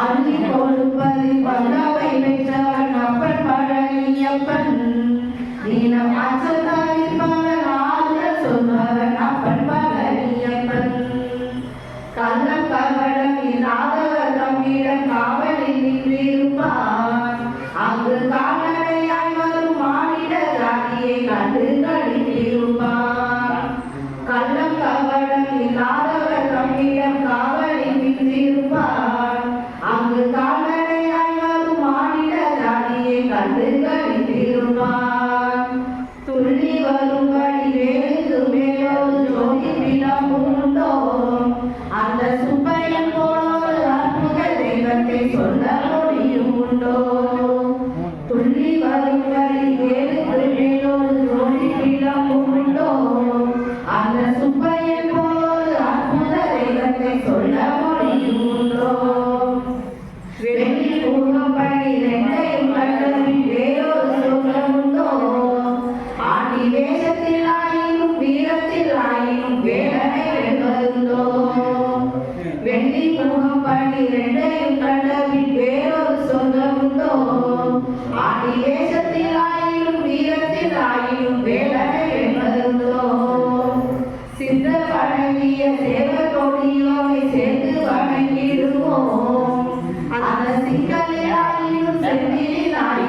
அருதி கொடுப்பது பல்லாவை பெற்றவன் அப்பன் பழனியப்பன். நீனம் அச்சல் துள்ளி வரும்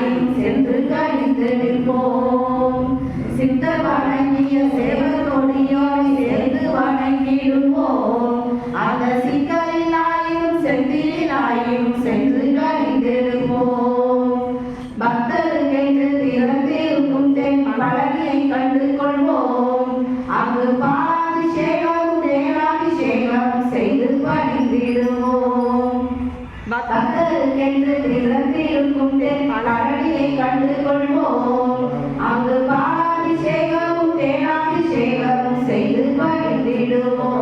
நாடியும் சென்று கழித்திருப்போம் சித்தர் வணங்கிய சேவர் கொடியோரை சேர்ந்து வணங்கிடுவோம். அந்த திறந்திருக்கும் தென் பழனியை கண்டு கொள்வோம் அங்கு பா கத்தருக்கென்று திறந்திருக்கும் பழனியை கண்டு கொள்வோம் அங்கு பாலாபிஷேகமும் தேனாபிஷேகமும் செய்து பகிர்ந்திடுவோம்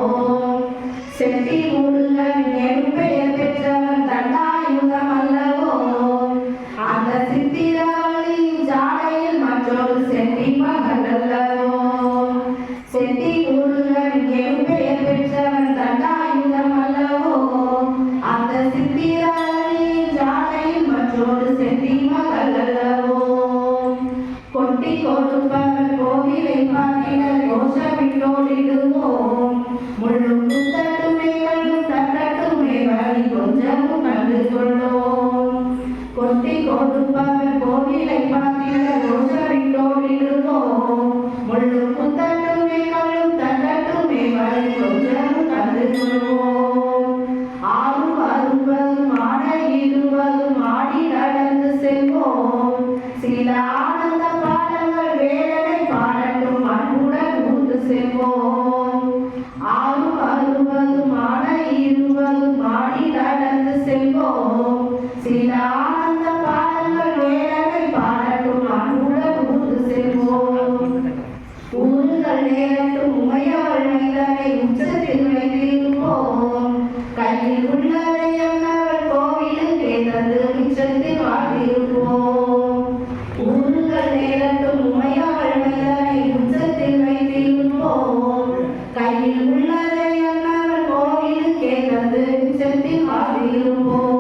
നിന്മാക്കിന ഘോഷമിട്ടോടിടുന്നോം മുള്ളും കുത്തട്ടുമേ കണ്ണു തട്ടട്ടുമേ വാരി കൊഞ്ചമും കണ്ടുകൊള്ളോം കൊത്തി കൊടുപ്പവർ കോവിലെ പാത്തിന ഘോഷമിട്ടോടിടുന്നോം മുള്ളും കുത്തട്ടുമേ കണ്ണു തട്ടട്ടുമേ വാരി കൊഞ്ചമും കണ്ടുകൊള്ളോം செல்வோம். சில ஆனந்த பாடங்கள் வேதனை பாடட்டும் அன்புடன் ஊர்ந்து செல்வோம். ஊருகள் நேரட்டும் உமையவள் மைதனை உச்சத்தில் வைத்திருப்போம். கையில் உள்ளதை என்னவள் கோவிலும் கேட்டது உச்சத்தில் வாழ்ந்திருப்போம் ஊருகள் கையில் உள்ளதை என்னவள் கோவிலும் கேட்டது Hallelujah.